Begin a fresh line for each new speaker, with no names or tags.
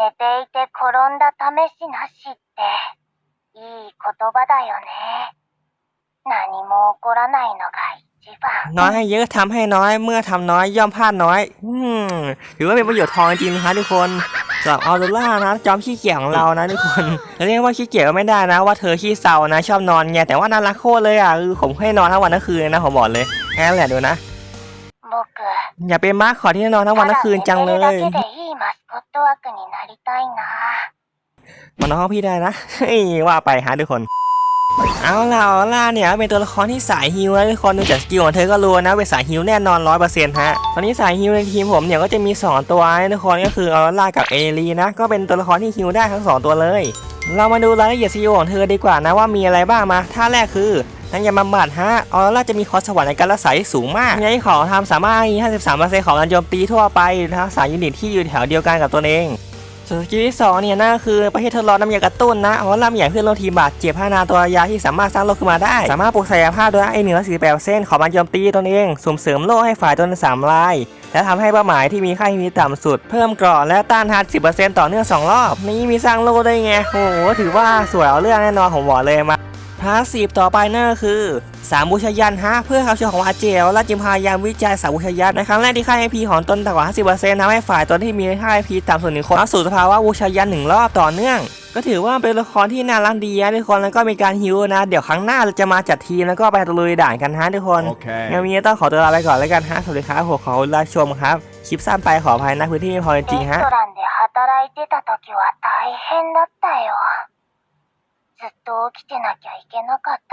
寝ていて転んだ試しなしって、いい言葉だよね。何も起こらないのが一番。
น้อยให้เยอะทำให้น้อย เมื่อทำน้อยย่อมพลาดน้อย อืมถือว่าเป็นประโยชน์ทองจริงนะคะทุกคนสำหรับออโรล่านะจอมขี้เกียจของเรานะทุกคนจะเรียกว่าขี้เกียจก็ไม่ได้นะ ว่าเธอขี้เศร้านะ ชอบนอนไงแต่ว่าน่ารักโคตรเลยอ่ะคือผมให้นอนทั้งวันทั้งคืนนะผมบอกเลยแค่นั้นแหละดูนะ
僕、
อย่าเป็นมาร์คขอที่นอนทั้งวันทั้งคืนจังเล
ただ
ย
寝てるだけでいいマスコット枠になりたいな。
มานอนห้องพี่ได้นะ เฮ้ยว่าไปฮะทุกคน เอาล่ะเอาล่ะเนี่ยเป็นตัวละครที่สายฮิวนะทุกคนดูจากสกิลของเธอก็รู้นะเป็นสายฮิวแน่นอนร้อยเปอร์เซ็นต์ฮะ ตอนนี้สายฮิวในทีมผมเนี่ยก็จะมี 2 ตัวนะทุกคนก็คือออร่ากับเอลีนะ ก็เป็นตัวละครที่ฮิวได้ทั้ง 2 ตัวเลย เรามาดูรายละเอียดสกิลของเธอดีกว่านะว่ามีอะไรบ้างมาท่าแรกคือ นังยาบำบัดฮะออร่าจะมีคอสวรรค์ในการรักษาที่สูงมากในของทำสามารถมี53%ของการโจมตีทั่วไปทักษะยูนิตที่อยู่แถวเดียวกันกับตัวเองส่วนสกิลที่สองเนี่ยนั่นคือประเภททดลองน้ำยากระตุ้นนะเพราะว่าลำใหญ่เพื่อนร่วมทีมบาดเจ็บพัฒนาตัวยาที่สามารถสร้างโรคขึ้นมาได้ สามารถปลุกศักยภาพด้วยไอเหนือ48เส้นของมันโจมตีตนเองสุ่มเสริมโล่ให้ฝ่ายตนสามลายและทำให้เป้าหมายที่มีค่าที่มีต่ำสุด เพิ่มเกราะและต้านทาน 10%ต่อเนื่อง2รอบ นี่มีสร้างโล่ได้ไง โอ้โห ถือว่าสวยเอาเรื่องแน่นอนผมบอกเลยมา พาสซีฟต่อไปนั่นก็คือสามบูชายันฮะเพื่อเขาเชื่อของอาเจลและจิมพยายามวิจัยสามบูชายันในครั้งแรกที่ค่า IP ของตนต่ำกว่า 50%ทำให้ฝ่ายตนที่มีค่า IP ต่ำสุดหนึ่งคนเข้าสู่สภาวะบูชายันหนึ่งรอบต่อเนื่อง ก็ถือว่าเป็นละครที่น่ารักดีนะทุกคนแล้วก็มีการฮิวนะ เดี๋ยวครั้งหน้าเราจะมาจัดทีมแล้วก็ไปตะลุยด่านกันฮะทุกคน
Okay.
งั้นวันนี้ต้องขอตัวลาไปก่อนแล้วกันฮะสวัสดีครับผมขอรับชมครับคลิปสั้นไปขออภัยนะพื้นที่ไม่พอจริง
レ
ๆ
ス
ฮะ
ずっと起きてなきゃいけなかった。